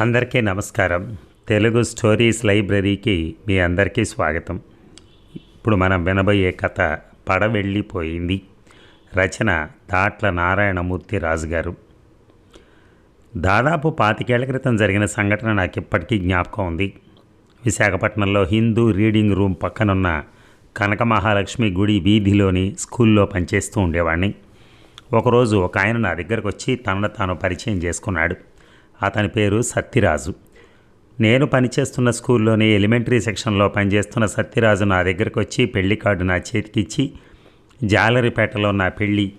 అందరికీ నమస్కారం. తెలుగు స్టోరీస్ లైబ్రరీకి మీ అందరికీ స్వాగతం. ఇప్పుడు మనం వినబోయే కథ పడవెళ్ళిపోయింది. రచన దాట్ల నారాయణమూర్తి రాజు గారు దాదాపు పాతికేళ్ళ క్రితం జరిగిన సంఘటన నాకు ఇప్పటికీ జ్ఞాపకం ఉంది. విశాఖపట్నంలో హిందూ రీడింగ్ రూమ్ పక్కనున్న కనక మహాలక్ష్మి గుడి వీధిలోని స్కూల్లో పనిచేస్తూ ఉండేవాడిని ఒకరోజు ఒక ఆయన నా దగ్గరకు వచ్చి తనను తాను పరిచయం చేసుకున్నాడు. అతని పేరు సత్యరాజు నేను పనిచేస్తున్న స్కూల్లోని ఎలిమెంటరీ సెక్షన్లో పనిచేస్తున్న సత్యరాజు నా దగ్గరకు వచ్చి పెళ్ళి కార్డు నా చేతికిచ్చి జాలరిపేటలో నా పెళ్ళి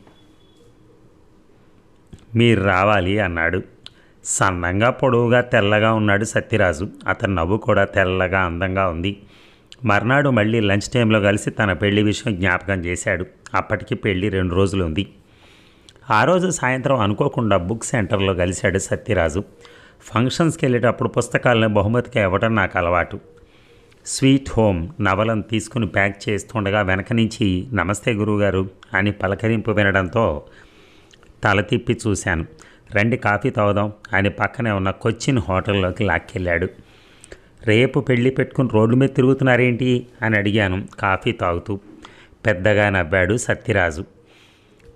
మీరు రావాలి అన్నాడు. సన్నంగా పొడవుగా తెల్లగా ఉన్నాడు సత్యరాజు అతని నవ్వు కూడా తెల్లగా అందంగా ఉంది. మర్నాడు మళ్ళీ లంచ్ టైంలో కలిసి తన పెళ్ళి విషయం జ్ఞాపకం చేశాడు. అప్పటికి పెళ్ళి రెండు రోజులు ఉంది. ఆ రోజు సాయంత్రం అనుకోకుండా బుక్ సెంటర్లో కలిశాడు సత్యరాజు. ఫంక్షన్స్కి వెళ్ళేటప్పుడు పుస్తకాలను బహుమతిగా ఇవ్వడం నాకు అలవాటు. స్వీట్ హోమ్ నవలను తీసుకుని ప్యాక్ చేస్తుండగా వెనక నుంచి నమస్తే గురువుగారు అని పలకరింపు వినడంతో తల తిప్పి చూశాను. రండి కాఫీ తాగుదాం అని పక్కనే ఉన్న కొచ్చిన్ హోటల్లోకి లాక్కెళ్ళాడు. రేపు పెళ్ళి పెట్టుకుని రోడ్డు మీద తిరుగుతున్నారేంటి అని అడిగాను కాఫీ తాగుతూ. పెద్దగా నవ్వాడు సత్యరాజు.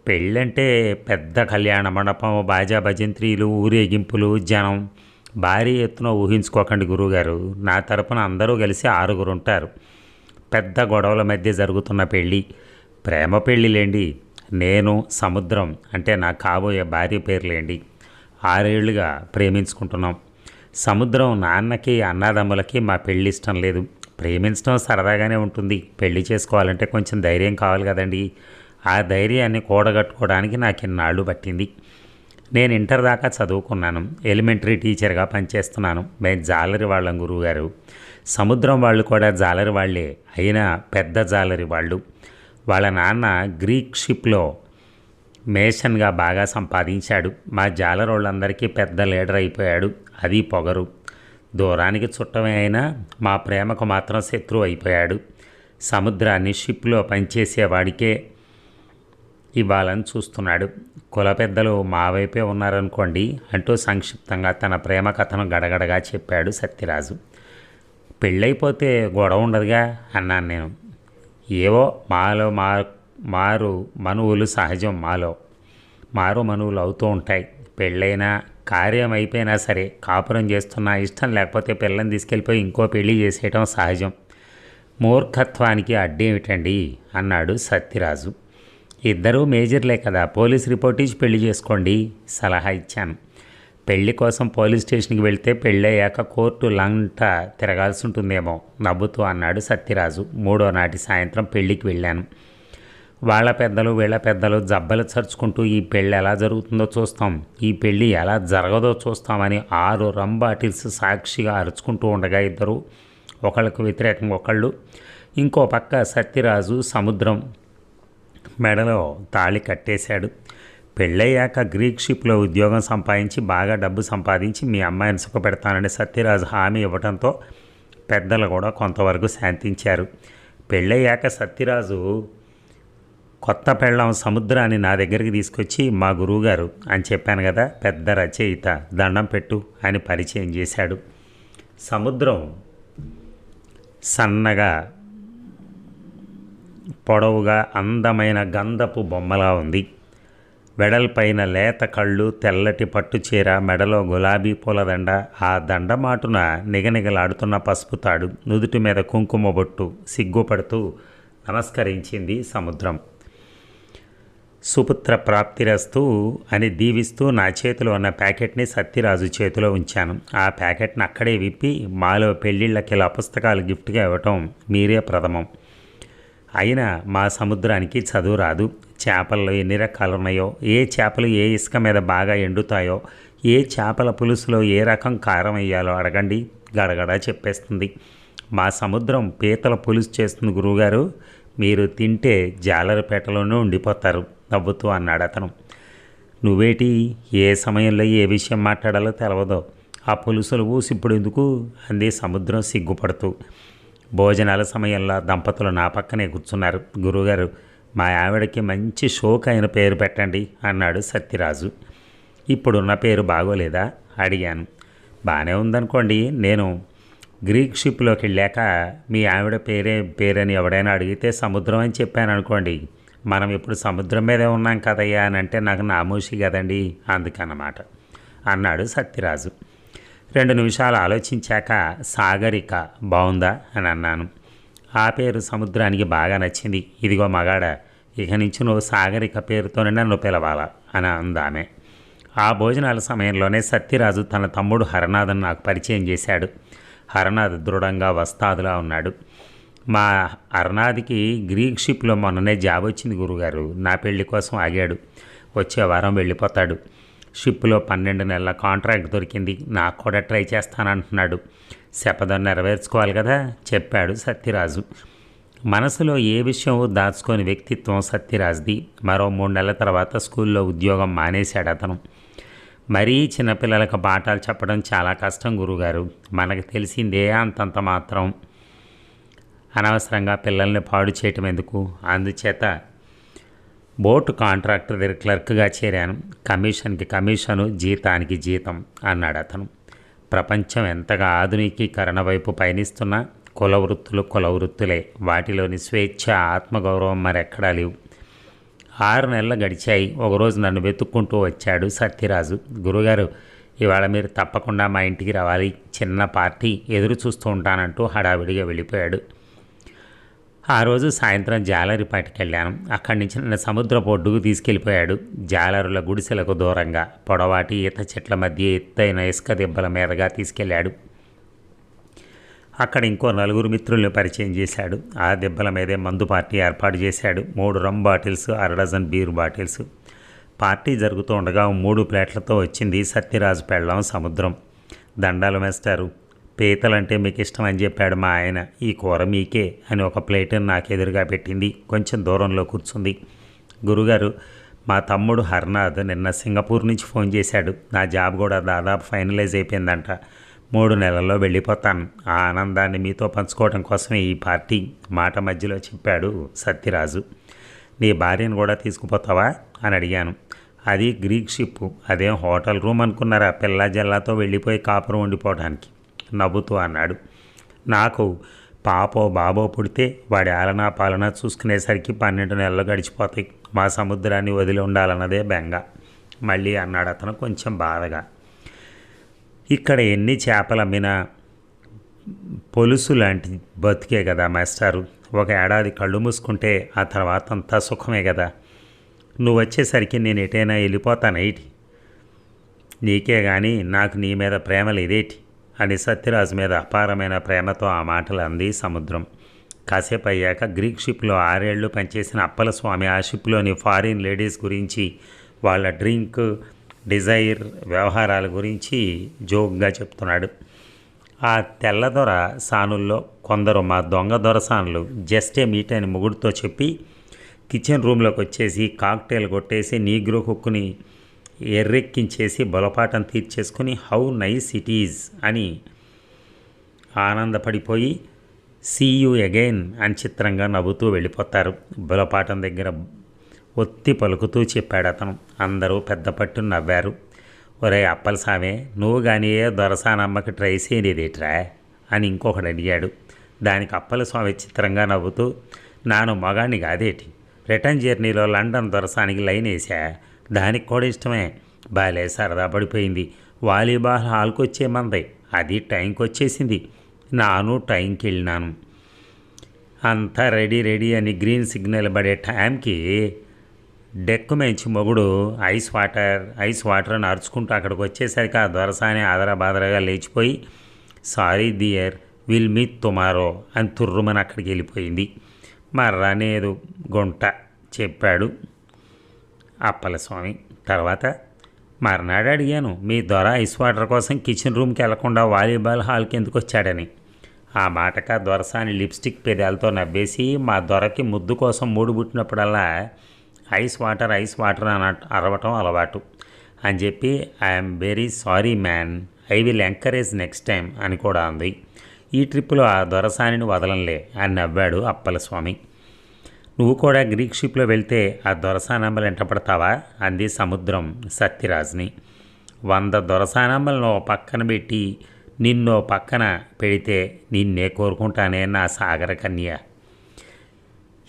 పెళ్ళంటే పెద్ద కళ్యాణ మండపం బాజా భజంత్రీలు ఊరేగింపులు జనం. భారీ ఎత్తున ఊహించుకోకండి గురువుగారు. నా తరపున అందరూ కలిసి ఆరుగురు ఉంటారు పెద్ద గొడవల మధ్య జరుగుతున్న పెళ్ళి. ప్రేమ పెళ్ళిలేండి. నేను సముద్రం అంటే నా కాబోయే భార్య పేర్లేండి. ఆరేళ్ళుగా ప్రేమించుకుంటున్నాం. సముద్రం నాన్నకి అన్నదమ్ములకి మా పెళ్ళి ఇష్టం లేదు. ప్రేమించడం సరదాగానే ఉంటుంది. పెళ్ళి చేసుకోవాలంటే కొంచెం ధైర్యం కావాలి కదండి. ఆ ధైర్యాన్ని కూడగట్టుకోవడానికి నాకు ఇన్నాళ్ళు పట్టింది. నేను ఇంటర్ దాకా చదువుకున్నాను. ఎలిమెంటరీ టీచర్గా పనిచేస్తున్నాను. మేము జాలరి వాళ్ళం గురువుగారు. సముద్రం వాళ్ళు కూడా జాలరి వాళ్ళే. అయినా పెద్ద జాలరి వాళ్ళు. వాళ్ళ నాన్న గ్రీక్ షిప్లో మేషన్గా బాగా సంపాదించాడు. మా జాలరోళ్ళందరికీ పెద్ద లీడర్ అయిపోయాడు. అది పొగరు. దూరానికి చుట్టమే అయినా మా ప్రేమకు మాత్రం శత్రువు అయిపోయాడు. సముద్రాన్ని షిప్లో పనిచేసేవాడికే ఇవ్వాలని చూస్తున్నాడు. కుల పెద్దలు మా వైపే ఉన్నారనుకోండి అంటూ సంక్షిప్తంగా తన ప్రేమ కథను గడగడగా చెప్పాడు సత్యరాజు. పెళ్ళైపోతే గొడవ ఉండదుగా అన్నాను నేను. ఏవో మాలో మా మారు మనువులు సహజం మాలో. మారు మనువులు అవుతూ ఉంటాయి. పెళ్ళైనా కార్యం అయిపోయినా సరే కాపురం చేస్తున్నా ఇష్టం లేకపోతే పిల్లని తీసుకెళ్ళిపోయి ఇంకో పెళ్ళి చేసేయటం సహజం. మూర్ఖత్వానికి అడ్డేమిటండి? అన్నాడు సత్యరాజు. ఇద్దరూ మేజర్లే కదా. పోలీస్ రిపోర్ట్ ఇచ్చి పెళ్ళి చేసుకోండి. సలహా ఇచ్చాను. పెళ్ళి కోసం పోలీస్ స్టేషన్కి వెళ్తే పెళ్ళయ్యాక కోర్టు లంట తిరగాల్సి ఉంటుందేమో నవ్వుతూ అన్నాడు సత్యరాజు. మూడో నాటి సాయంత్రం పెళ్ళికి వెళ్ళాను. వాళ్ళ పెద్దలు వీళ్ళ పెద్దలు జబ్బలు చరుచుకుంటూ ఈ పెళ్ళి ఎలా జరుగుతుందో చూస్తాం. ఈ పెళ్ళి ఎలా జరగదో చూస్తామని ఆరు రంబాటిల్స్ సాక్షిగా అరుచుకుంటూ ఉండగా ఇద్దరు ఒకళ్ళకు వ్యతిరేకంగా ఒకళ్ళు ఇంకో పక్క సత్యరాజు సముద్రం మెడలో తాళి కట్టేశాడు. పెళ్ళయ్యాక గ్రీక్ షిప్లో ఉద్యోగం సంపాదించి బాగా డబ్బు సంపాదించి మీ అమ్మాయిని సుఖపెడతానని సత్యరాజు హామీ ఇవ్వడంతో పెద్దలు కూడా కొంతవరకు శాంతించారు. పెళ్ళయ్యాక సత్యరాజు కొత్త పెళ్ళం సముద్రాన్ని నా దగ్గరికి తీసుకొచ్చి మా గురువుగారు అని చెప్పాను కదా పెద్ద రచయిత దండం పెట్టు అని పరిచయం చేశాడు. సముద్రం సన్నగా పొడవుగా అందమైన గంధపు బొమ్మలా ఉంది. వెడల్పైన లేత కళ్ళు తెల్లటి పట్టు చీర మెడలో గులాబీ పూలదండ ఆ దండమాటున నిగనిగలాడుతున్న పసుపు తాడు నుదుటి మీద కుంకుమ బొట్టు సిగ్గుపడుతూ నమస్కరించింది సముద్రం. సుపుత్ర ప్రాప్తిరస్తు అని దీవిస్తూ నా చేతిలో ఉన్న ప్యాకెట్ని సత్యరాజు చేతిలో ఉంచాను. ఆ ప్యాకెట్ని అక్కడే విప్పి మాలో పెళ్ళిళ్ళకి ఇలా పుస్తకాలు గిఫ్ట్గా ఇవ్వటం మీరే ప్రథమం. అయినా మా సముద్రానికి చదువు రాదు. చేపల్లో ఎన్ని రకాలు ఉన్నాయో ఏ చేపలు ఏ ఇసుక మీద బాగా ఎండుతాయో ఏ చేపల పులుసులో ఏ రకం కారం వేయాలో అడగండి. గడగడ చెప్పేస్తుంది. మా సముద్రం పీతల పులుసు చేస్తుంది గురువుగారు. మీరు తింటే జాలరిపేటలోనే ఉండిపోతారు నవ్వుతూ అన్నాడు అతను. నువ్వేటి? ఏ సమయంలో ఏ విషయం మాట్లాడాలో తెలవదో. ఆ పులుసులు ఊసి ఇప్పుడు ఎందుకు? అంది సముద్రం సిగ్గుపడుతూ. భోజనాల సమయంలో దంపతులు నా పక్కనే కూర్చున్నారు. గురుగారు మా ఆవిడకి మంచి షోక్ అయిన పేరు పెట్టండి అన్నాడు సత్యరాజు. ఇప్పుడున్న పేరు బాగోలేదా? అడిగాను. బాగానే ఉందనుకోండి నేను గ్రీక్ షిప్లోకి వెళ్ళాక మీ ఆవిడ పేరే పేరని ఎవడైనా అడిగితే సముద్రం అని చెప్పాను అనుకోండి మనం ఇప్పుడు సముద్రం మీదే ఉన్నాం కదయ్యా అని అంటే నాకు నామూషి కదండి అందుకన్నమాట అన్నాడు సత్యరాజు. రెండు నిమిషాలు ఆలోచించాక సాగరిక బాగుందా అని అన్నాను. ఆ పేరు సముద్రానికి బాగా నచ్చింది. ఇదిగో మగాడ ఇక నుంచి నువ్వు సాగరిక పేరుతోనే నన్ను పిలవాలా అని అందామె. ఆ భోజనాల సమయంలోనే సత్యరాజు తన తమ్ముడు హరనాథన్ నాకు పరిచయం చేశాడు. హరనాథ్ దృఢంగా వస్తాదులా ఉన్నాడు. మా హరనాథ్కి గ్రీక్ షిప్లో మొన్ననే జాబ్ వచ్చింది గురుగారు. నా పెళ్ళి కోసం ఆగాడు. వచ్చే వారం వెళ్ళిపోతాడు. షిప్లో పన్నెండు నెలల కాంట్రాక్ట్ దొరికింది. నాకు కూడా ట్రై చేస్తానంటున్నాడు. శపథం నెరవేర్చుకోవాలి కదా? చెప్పాడు సత్యరాజు. మనసులో ఏ విషయం దాచుకొని వ్యక్తిత్వం సత్యరాజ్ది. మరో మూడు నెలల తర్వాత స్కూల్లో ఉద్యోగం మానేశాడు అతను. మరీ చిన్నపిల్లలకు పాఠాలు చెప్పడం చాలా కష్టం గురుగారు. మనకు తెలిసిందే అంతంత మాత్రం. అనవసరంగా పిల్లల్ని పాడు చేయటం ఎందుకు? అందుచేత బోటు కాంట్రాక్టర్ దగ్గర క్లర్క్గా చేరాను. కమిషన్కి కమిషను జీతానికి జీతం అన్నాడు అతను. ప్రపంచం ఎంతగా ఆధునికీకరణ వైపు పయనిస్తున్నా కుల వృత్తులు కుల వృత్తులే. వాటిలోని స్వేచ్ఛ ఆత్మగౌరవం మరెక్కడా లేవు. ఆరు నెలలు గడిచాయి. ఒకరోజు నన్ను వెతుక్కుంటూ వచ్చాడు సత్యరాజు. గురుగారు ఇవాళ మీరు తప్పకుండా మా ఇంటికి రావాలి. చిన్న పార్టీ ఎదురు చూస్తూ ఉంటానంటూ హడావిడిగా వెళ్ళిపోయాడు. ఆ రోజు సాయంత్రం జాలరిపాటికి వెళ్ళాను అక్కడి నుంచి నన్ను సముద్రపు ఒడ్డుకు తీసుకెళ్ళిపోయాడు. జాలరుల గుడిసెలకు దూరంగా పొడవాటి ఈత చెట్ల మధ్య ఎత్తైన ఇసుక దెబ్బల మీదగా తీసుకెళ్ళాడు. అక్కడ ఇంకో నలుగురు మిత్రుల్ని పరిచయం చేశాడు. ఆ దెబ్బల మీదే మందు పార్టీ ఏర్పాటు చేశాడు. మూడు రమ్ బాటిల్స్ అర డజన్ బీర్ బాటిల్స్ పార్టీ జరుగుతుండగా మూడు ప్లేట్లతో వచ్చింది సత్యరాజు పెళ్ళం సముద్రం. దండాలు వేస్తారు పీతలంటే మీకు ఇష్టం అని చెప్పాడు మా ఆయన. ఈ కూర మీకే అని ఒక ప్లేట్ నాకు ఎదురుగా పెట్టింది. కొంచెం దూరంలో కూర్చుంది. గురుగారు మా తమ్ముడు హర్నాథ్ నిన్న సింగపూర్ నుంచి ఫోన్ చేశాడు. నా జాబ్ కూడా దాదాపు ఫైనలైజ్ అయిపోయిందంట. మూడు నెలల్లో వెళ్ళిపోతాను. ఆ ఆనందాన్ని మీతో పంచుకోవడం కోసమే ఈ పార్టీ మాట మధ్యలో చెప్పాడు సత్యరాజు. నీ భార్యను కూడా తీసుకుపోతావా? అని అడిగాను. అది గ్రీక్ షిప్. అదేం హోటల్ రూమ్ అనుకున్నారా? పిల్ల జల్లాతో వెళ్ళిపోయి కాపురం ఉండిపోవడానికి నవ్వుతూ అన్నాడు. నాకు పాపో బాబో పుడితే వాడి ఆలనా పాలన చూసుకునేసరికి పన్నెండు నెలలు గడిచిపోతాయి. మా సముద్రాన్ని వదిలి ఉండాలన్నదే బెంగ. మళ్ళీ అన్నాడు అతను కొంచెం బాధగా. ఇక్కడ ఎన్ని చేపలు అమ్మినా పొలుసు లాంటి బతికే కదా మాస్టారు. ఒక ఏడాది కళ్ళు మూసుకుంటే ఆ తర్వాత అంతా సుఖమే కదా. నువ్వు వచ్చేసరికి నేను ఎటైనా వెళ్ళిపోతాను ఏంటి నీకే కానీ నాకు నీ మీద ప్రేమ లేదేటి? అని సత్యరాజు మీద అపారమైన ప్రేమతో ఆ మాటలు అంది సముద్రం. కాసేపు అయ్యాక గ్రీక్ షిప్లో ఆరేళ్ళు పనిచేసిన అప్పల స్వామి ఆ షిప్లోని ఫారిన్ లేడీస్ గురించి వాళ్ళ డ్రింక్ డిజైర్ వ్యవహారాల గురించి జోక్గా చెప్తున్నాడు. ఆ తెల్లదొర సానుల్లో కొందరు మా దొంగ దొరసానులు జస్టే మీట్ అని ముగుడుతో చెప్పి కిచెన్ రూమ్లోకి వచ్చేసి కాక్టైల్ కొట్టేసి నీగ్రో కుక్కుని ఎర్రెక్కించేసి బలపాటం తీర్చేసుకుని హౌ నైస్ ఇట్ ఈజ్ అని ఆనందపడిపోయి సీయూ అగైన్ అని చిత్రంగా నవ్వుతూ వెళ్ళిపోతారు. బులపాటం దగ్గర ఒత్తి పలుకుతూ చెప్పాడు అతను అందరూ పెద్ద పట్టు నవ్వారు. ఒరే అప్పలసామే నువ్వు కానీ దొరసానమ్మకి ట్రై చేయలేదేట్రా అని ఇంకొకడు అడిగాడు. దానికి అప్పల స్వామి చిత్రంగా నవ్వుతూ నాను మగాణ్ణి కాదేటి? రిటర్న్ జర్నీలో లండన్ దొరసానికి లైన్ వేసా దానికి కూడా ఇష్టమే. బాలే సరదా పడిపోయింది. వాలీబాల్ హాల్కి వచ్చేమంది అది టైంకి వచ్చేసింది నాను టైంకి వెళ్ళినాను అంతా రెడీ రెడీ అని గ్రీన్ సిగ్నల్ పడే టైంకి డెక్కు మంచి మొగుడు ఐస్ వాటర్ ఐస్ వాటర్ అని అరుచుకుంటూ అక్కడికి వచ్చేసరికి ఆ దొరసాని ఆదరబాదరగా లేచిపోయి sorry dear will meet tomorrow అని తుర్రుమని అక్కడికి వెళ్ళిపోయింది మర్రనేదు గుంట చెప్పాడు. అప్పలస్వామి. తర్వాత మర్నాడు అడిగాను మీ దొర ఐస్ వాటర్ కోసం కిచెన్ రూమ్కి వెళ్ళకుండా వాలీబాల్ హాల్కి ఎందుకు వచ్చాడని? ఆ మాటక దొరసాని లిప్స్టిక్ పెదాలతో నవ్వేసి మా దొరకి ముద్దు కోసం మూడు పుట్టినప్పుడల్లా ఐస్ వాటర్ ఐస్ వాటర్ అన అరవటం అలవాటు అని చెప్పి I'm very sorry man I will encourage next time అని కూడా అంది. ఈ ట్రిప్పులో ఆ దొరసానిని వదలంలే అని నవ్వాడు అప్పలస్వామి. నువ్వు కూడా గ్రీక్ షిప్లో వెళ్తే ఆ దొరసానంబలు ఎంటపడతావా అంది సముద్రం సత్యరాజ్ని. వంద దొరసానమ్మలను పక్కన పెట్టి నిన్నో పక్కన పెడితే నిన్నే కోరుకుంటానే నా సాగర కన్య.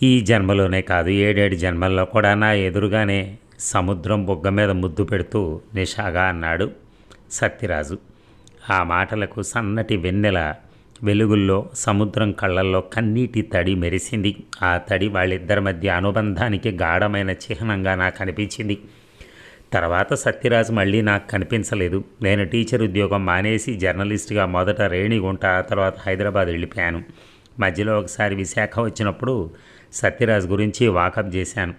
ఈ జన్మలోనే కాదు ఏడేడు జన్మల్లో కూడా నా ఎదురుగానే సముద్రం బొగ్గ మీద ముద్దు పెడుతూ నిషాగా అన్నాడు సత్యరాజు. ఆ మాటలకు సన్నటి వెన్నెల వెలుగుల్లో సముద్రం కళ్ళల్లో కన్నీటి తడి మెరిసింది. ఆ తడి వాళ్ళిద్దరి మధ్య అనుబంధానికి గాఢమైన చిహ్నంగా నాకు అనిపించింది. తర్వాత సత్యరాజు మళ్ళీ నాకు కనిపించలేదు. నేను టీచర్ ఉద్యోగం మానేసి జర్నలిస్ట్గా మొదట రేణిగుంట ఆ తర్వాత హైదరాబాద్ వెళ్ళిపోయాను. మధ్యలో ఒకసారి విశాఖ వచ్చినప్పుడు సత్యరాజ్ గురించి వాకప్ చేశాను.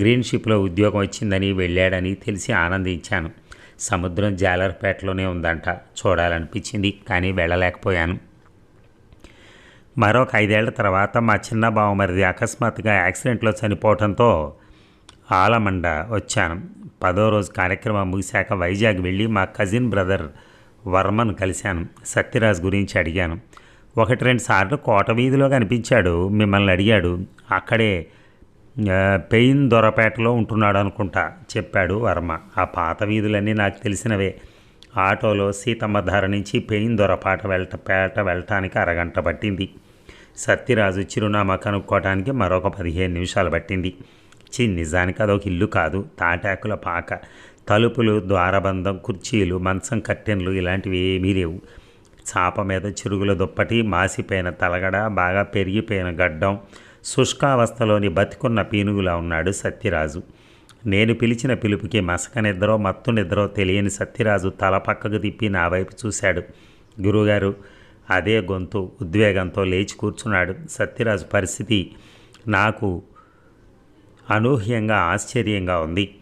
గ్రీన్ షిప్లో ఉద్యోగం వచ్చిందని వెళ్ళాడని తెలిసి ఆనందించాను. సముద్రం జాలర్పేటలోనే ఉందంట చూడాలనిపించింది కానీ వెళ్ళలేకపోయాను. మరొక ఐదేళ్ళ తర్వాత మా చిన్న బావమరిది అకస్మాత్తుగా యాక్సిడెంట్లో చనిపోవడంతో ఆలమండ వచ్చాను. పదో రోజు కార్యక్రమం ముగిశాక వైజాగ్ వెళ్ళి మా కజిన్ బ్రదర్ వర్మను కలిశాను. సత్యరాజ్ గురించి అడిగాను. ఒకటి రెండు సార్లు కోట వీధిలో కనిపించాడు మిమ్మల్ని అడిగాడు. అక్కడే పెయిన్ దొరపేటలో ఉంటున్నాడు అనుకుంటా చెప్పాడు వర్మ. ఆ పాత వీధులన్నీ నాకు తెలిసినవే. ఆటోలో సీతమ్మ ధర నుంచి పెయిన్ దొరపాట వెళ్ళ పేట వెళ్ళటానికి అరగంట పట్టింది. సత్యరాజు చిరునామా కనుక్కోవటానికి మరొక పదిహేను నిమిషాలు పట్టింది. చి నిజానికి అదొక ఇల్లు కాదు. తాటాకుల పాక తలుపులు ద్వారబంధం కుర్చీలు మంచం కట్టెన్లు ఇలాంటివి ఏమీ లేవు. చాప మీద చిరుగుల దుప్పటి మాసిపోయిన తలగడ బాగా పెరిగిపోయిన గడ్డం శుష్కావస్థలోని బతికున్న పీనుగులా ఉన్నాడు సత్యరాజు. నేను పిలిచిన పిలుపుకి మసక నిద్రో మత్తు నిద్రో తెలియని సత్యరాజు తల పక్కకు తిప్పి నా వైపు చూశాడు. గురుగారు అదే గొంతు ఉద్వేగంతో లేచి కూర్చున్నాడు. సత్యరాజు పరిస్థితి నాకు అనూహ్యంగా ఆశ్చర్యంగా ఉంది.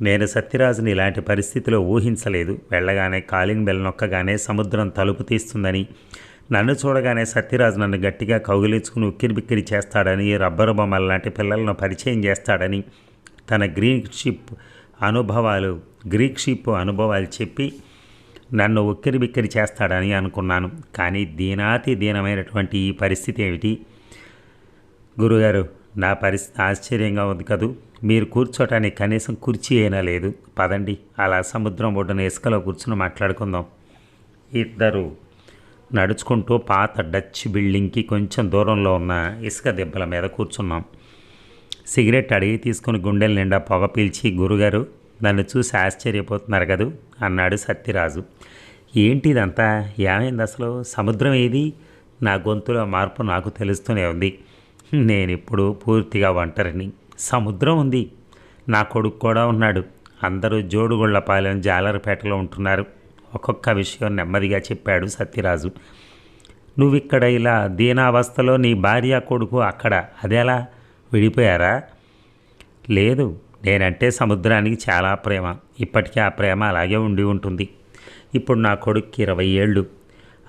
నేను సత్యరాజుని ఇలాంటి పరిస్థితిలో ఊహించలేదు. వెళ్ళగానే కాలింగ్ బెల్ నొక్కగానే సముద్రం తలుపు తీస్తుందని నన్ను చూడగానే సత్యరాజు నన్ను గట్టిగా కౌగిలించుకుని ఉక్కిరి బిక్కిరి చేస్తాడని రబ్బరు బొమ్మల లాంటి పిల్లలను పరిచయం చేస్తాడని తన గ్రీక్ షిప్ అనుభవాలు గ్రీక్ షిప్ అనుభవాలు చెప్పి నన్ను ఉక్కిరి బిక్కిరి చేస్తాడని అనుకున్నాను. కానీ దీనాతి దీనమైనటువంటి ఈ పరిస్థితి ఏమిటి? గురుగారు నా పరిస్థితి ఆశ్చర్యంగా ఉంది కదూ. మీరు కూర్చోటానికి కనీసం కుర్చీ అయినా లేదు. పదండి అలా సముద్రం ఒడ్డున ఇసుకలో కూర్చుని మాట్లాడుకుందాం. ఇద్దరు నడుచుకుంటూ పాత డచ్ బిల్డింగ్కి కొంచెం దూరంలో ఉన్న ఇసుక దెబ్బల మీద కూర్చున్నాం. సిగరెట్ అడిగి తీసుకుని గుండెల నిండా పొగ పీల్చి గురుగారు నన్ను చూసి ఆశ్చర్యపోతున్నారు కదూ? అన్నాడు సత్యరాజు. ఏంటి ఇదంతా ఏమైంది అసలు? సముద్రం ఏది? నా గొంతులో మార్పు నాకు తెలుస్తూనే ఉంది. నేను ఇప్పుడు పూర్తిగా ఒంటరిని. సముద్రం ఉంది. నా కొడుకు కూడా ఉన్నాడు. అందరూ జోడుగుళ్ళపాలెం జాలరపేటలో ఉంటున్నారు. ఒక్కొక్క విషయం నెమ్మదిగా చెప్పాడు సత్యరాజు. నువ్విక్కడ ఇలా దీనావస్థలో నీ భార్య కొడుకు అక్కడ అదేలా? విడిపోయారా? లేదు. నేనంటే సముద్రానికి చాలా ప్రేమ. ఇప్పటికీ ఆ ప్రేమ అలాగే ఉండి ఉంటుంది. ఇప్పుడు నా కొడుక్కి ఇరవై ఏళ్ళు.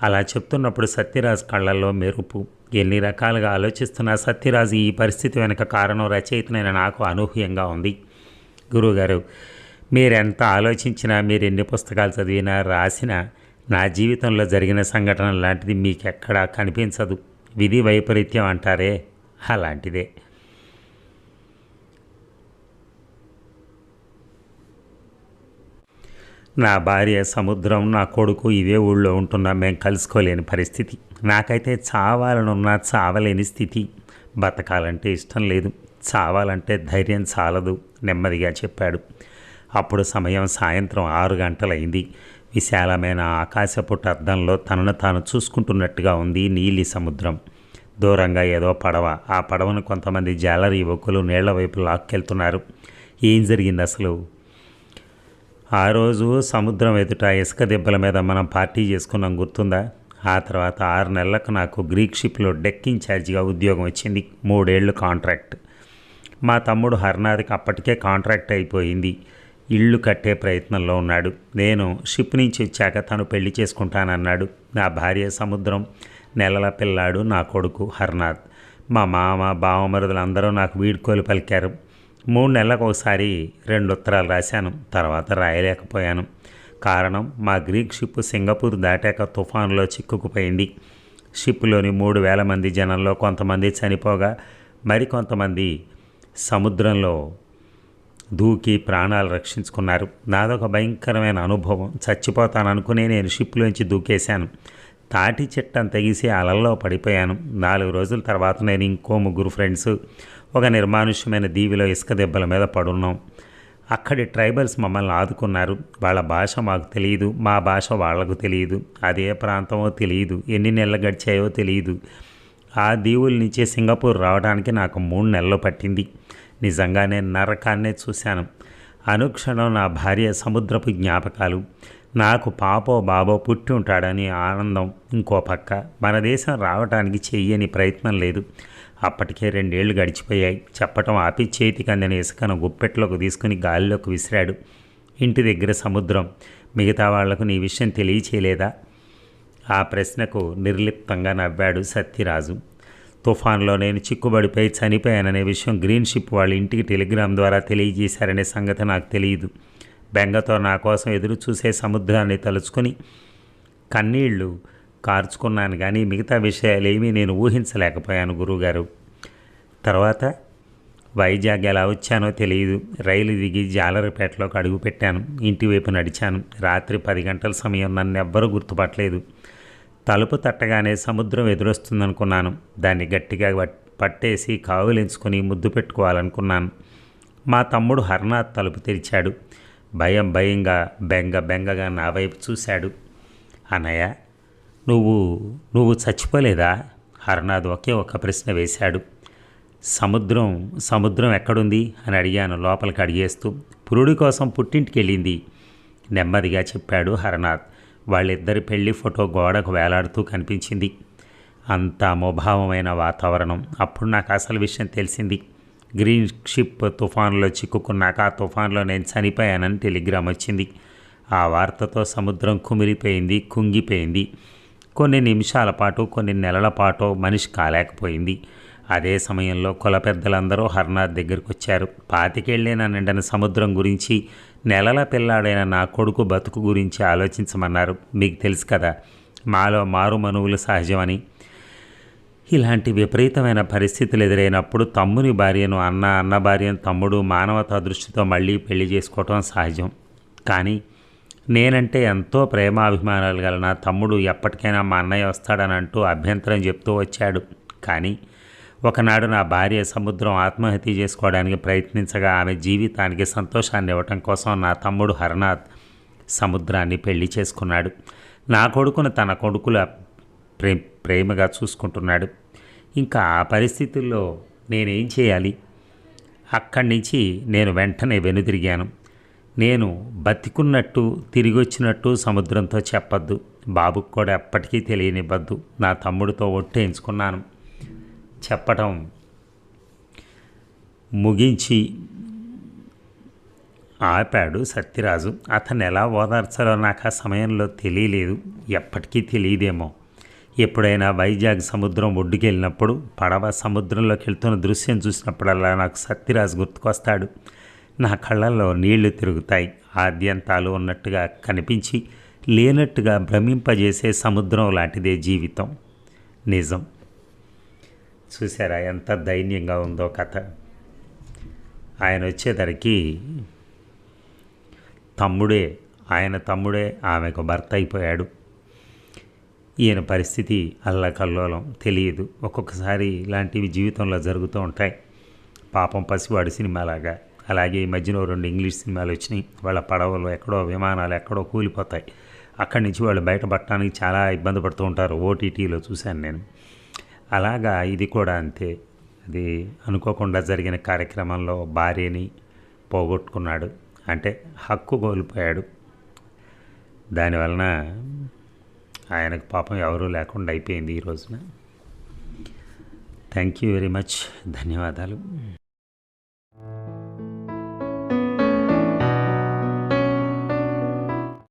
అలా చెప్తున్నప్పుడు సత్యరాజు కళ్ళల్లో మెరుపు. ఎన్ని రకాలుగా ఆలోచిస్తున్న సత్యరాజు ఈ పరిస్థితి వెనుక కారణం రచయితనైన నాకు అనూహ్యంగా ఉంది. గురువుగారు మీరెంత ఆలోచించినా మీరు ఎన్ని పుస్తకాలు చదివినా రాసినా నా జీవితంలో జరిగిన సంఘటన లాంటిది మీకెక్కడా కనిపించదు. విధి వైపరీత్యం అంటారే? అలాంటిదే. నా భార్య సముద్రం నా కొడుకు ఇదే ఊళ్ళో ఉంటున్నా మేము కలుసుకోలేని పరిస్థితి. నాకైతే చావాలనున్నా చావలేని స్థితి. బతకాలంటే ఇష్టం లేదు చావాలంటే ధైర్యం చాలదు నెమ్మదిగా చెప్పాడు. అప్పుడు సమయం సాయంత్రం ఆరు గంటలైంది. విశాలమైన ఆకాశపుట అద్దంలో తనను తాను చూసుకుంటున్నట్టుగా ఉంది నీలి సముద్రం. దూరంగా ఏదో పడవ. ఆ పడవను కొంతమంది జాలరీ యువకులు నీళ్ళ వైపు లాక్కెళ్తున్నారు. ఏం జరిగింది అసలు ఆ రోజు సముద్రం ఎదుట ఇసుక దెబ్బల మీద మనం పార్టీ చేసుకున్నాం గుర్తుందా? ఆ తర్వాత ఆరు నెలలకు నాకు గ్రీక్ షిప్లో డెక్ ఇన్ఛార్జిగా ఉద్యోగం వచ్చింది మూడేళ్ళు కాంట్రాక్ట్. మా తమ్ముడు హర్నాథ్కి అప్పటికే కాంట్రాక్ట్ అయిపోయింది ఇల్లు కట్టే ప్రయత్నంలో ఉన్నాడు. నేను షిప్ నుంచి వచ్చాక తను పెళ్ళి చేసుకుంటానన్నాడు. నా భార్య సముద్రం నెలల పిల్లాడు నా కొడుకు హర్నాథ్ మా మామ బావమరుదులు అందరూ నాకు వీడ్కోలు పలికారు. మూడు నెలలకు ఒకసారి రెండు ఉత్తరాలు రాశాను. తర్వాత రాయలేకపోయాను. కారణం మా గ్రీక్ షిప్ సింగపూర్ దాటాక తుఫానులో చిక్కుకుపోయింది. షిప్లోని మూడు వేల మంది జనంలో కొంతమంది చనిపోగా మరికొంతమంది సముద్రంలో దూకి ప్రాణాలు రక్షించుకున్నారు. నాదొక భయంకరమైన అనుభవం. చచ్చిపోతాను అనుకునే నేను షిప్లోంచి దూకేశాను. తాటి చెట్టను తెగిసి అలల్లో పడిపోయాను. నాలుగు రోజుల తర్వాత నేను ఇంకో ముగ్గురు ఫ్రెండ్స్ ఒక నిర్మానుష్యమైన దీవిలో ఇసుక దెబ్బల మీద పడున్నాం. అక్కడి ట్రైబల్స్ మమ్మల్ని ఆదుకున్నారు. వాళ్ళ భాష మాకు తెలియదు మా భాష వాళ్ళకు తెలియదు అదే ప్రాంతమో తెలియదు ఎన్ని నెలలు గడిచాయో తెలియదు ఆ దీవుల నుంచి సింగపూర్ రావడానికి నాకు మూడు నెలలు పట్టింది. నిజంగానే నరకాన్నే చూశాను. అనుక్షణం నా భార్య సముద్రపు జ్ఞాపకాలు. నాకు పాపో బాబో పుట్టి ఉంటాడని ఆనందం. ఇంకో పక్క మన దేశం రావడానికి చెయ్యని ప్రయత్నం లేదు. అప్పటికే రెండేళ్ళు గడిచిపోయాయి. చెప్పటం ఆపి చేతికి అందిన ఇసుకను గుప్పెట్లోకి తీసుకుని గాలిలోకి విసిరాడు. ఇంటి దగ్గర సముద్రం. మిగతా వాళ్ళకు నీ విషయం తెలియచేయలేదా? ఆ ప్రశ్నకు నిర్లిప్తంగా నవ్వాడు సత్యరాజు. తుఫాన్లో నేను చిక్కుబడిపోయి చనిపోయాననే విషయం గ్రీన్ షిప్ వాళ్ళ ఇంటికి టెలిగ్రామ్ ద్వారా తెలియజేశారనే సంగతి నాకు తెలియదు. బెంగతో నా కోసం ఎదురు చూసే సముద్రాన్ని తలుచుకొని కన్నీళ్ళు కార్చుకున్నాను కానీ మిగతా విషయాలు ఏమీ నేను ఊహించలేకపోయాను గురువుగారు. తర్వాత వైజాగ్ ఎలా వచ్చానో తెలియదు. రైలు దిగి జాలరిపేటలోకి అడుగు పెట్టాను. ఇంటివైపు నడిచాను. రాత్రి పది గంటల సమయం నన్ను ఎవ్వరూ గుర్తుపట్టలేదు. తలుపు తట్టగానే సముద్రం ఎదురొస్తుందనుకున్నాను. దాన్ని గట్టిగా పట్టేసి కావులించుకొని ముద్దు పెట్టుకోవాలనుకున్నాను. మా తమ్ముడు హర్నాథ్ తలుపు తెరిచాడు. భయం భయంగా బెంగ బెంగగా నా వైపు చూశాడు. అన్నయ్య నువ్వు నువ్వు చచ్చిపోలేదా? హరనాథ్ ఒకే ఒక ప్రశ్న వేశాడు. సముద్రం సముద్రం ఎక్కడుంది? అని అడిగాను లోపలికి అడిగేస్తూ. పురుడి కోసం పుట్టింటికి వెళ్ళింది నెమ్మదిగా చెప్పాడు హరనాథ్. వాళ్ళిద్దరి పెళ్ళి ఫోటో గోడకు వేలాడుతూ కనిపించింది. అంత అమోభావమైన వాతావరణం. అప్పుడు నాకు అసలు విషయం తెలిసింది. గ్రీన్ షిప్ తుఫాన్లో చిక్కుకున్నాక ఆ తుఫాన్లో నేను చనిపోయానని టెలిగ్రామ్ వచ్చింది. ఆ వార్తతో సముద్రం కుమిరిపోయింది కుంగిపోయింది. కొన్ని నిమిషాల పాటు కొన్ని నెలల పాటు మనిషి కాలేకపోయింది. అదే సమయంలో కుల పెద్దలందరూ హర్నాథ్ దగ్గరికి వచ్చారు పాతికేళ్ళైన నిండిన సముద్రం గురించి నెలల పిల్లాడైన నా కొడుకు బతుకు గురించి ఆలోచించమన్నారు. మీకు తెలుసు కదా మాలో మారు మనువులు సహజమని. ఇలాంటి విపరీతమైన పరిస్థితులు ఎదురైనప్పుడు తమ్ముని భార్యను అన్న అన్న భార్యను తమ్ముడు మానవతా దృష్టితో మళ్ళీ పెళ్ళి చేసుకోవటం సహజం. కానీ నేనంటే ఎంతో ప్రేమాభిమానాలు గల నా తమ్ముడు ఎప్పటికైనా మా అన్నయ్య వస్తాడని అంటూ అభ్యంతరం చెప్తూ వచ్చాడు. కానీ ఒకనాడు నా భార్య సముద్రం ఆత్మహత్య చేసుకోవడానికి ప్రయత్నించగా ఆమె జీవితానికి సంతోషాన్ని ఇవ్వటం కోసం నా తమ్ముడు హరనాథ్ సముద్రాన్ని పెళ్ళి చేసుకున్నాడు. నా కొడుకును తన కొడుకుల ప్రే ప్రేమగా చూసుకుంటున్నాడు. ఇంకా ఆ పరిస్థితుల్లో నేనేం చేయాలి? అక్కడి నుంచి నేను వెంటనే వెనుదిరిగాను. నేను బతికున్నట్టు తిరిగి వచ్చినట్టు సముద్రంతో చెప్పద్దు. బాబుకు కూడా ఎప్పటికీ తెలియనివ్వద్దు. నా తమ్ముడితో ఒట్టేయించుకున్నాను. చెప్పటం ముగించి ఆపాడు సత్యరాజు. అతను ఎలా ఓదార్చాలో నాకు ఆ సమయంలో తెలియలేదు. ఎప్పటికీ తెలియదేమో. ఎప్పుడైనా వైజాగ్ సముద్రం ఒడ్డుకెళ్ళినప్పుడు పడవ సముద్రంలోకి వెళ్తున్న దృశ్యం చూసినప్పుడల్లా నాకు సత్యరాజు గుర్తుకొస్తాడు. నా కళ్ళల్లో నీళ్ళు తిరుగుతాయి. ఆద్యంతాలు ఉన్నట్టుగా కనిపించి లేనట్టుగా భ్రమింపజేసే సముద్రం లాంటిదే జీవితం. నిజం. చూసారా ఎంత దైన్యంగా ఉందో కథ. ఆయన వచ్చేసరికి తమ్ముడే ఆయన తమ్ముడే ఆమెకు భర్త అయిపోయాడు. ఈయన పరిస్థితి అల్లకల్లోలం తెలియదు. ఒక్కొక్కసారి ఇలాంటివి జీవితంలో జరుగుతూ ఉంటాయి. పాపం పసివాడు సినిమాలాగా. అలాగే ఈ మధ్యన రెండు ఇంగ్లీష్ సినిమాలు వచ్చినాయి. వాళ్ళ పడవలు ఎక్కడో విమానాలు ఎక్కడో కూలిపోతాయి. అక్కడి నుంచి వాళ్ళు బయటపడటానికి చాలా ఇబ్బంది పడుతూ ఉంటారు. ఓటీటీలో చూశాను నేను. అలాగా ఇది కూడా అంతే. అది అనుకోకుండా జరిగిన కార్యక్రమంలో భార్యని పోగొట్టుకున్నాడు. అంటే హక్కు కోల్పోయాడు. దానివలన ఆయనకు పాపం ఎవరూ లేకుండా అయిపోయింది ఈ రోజున. థ్యాంక్ యూ వెరీ మచ్ ధన్యవాదాలు.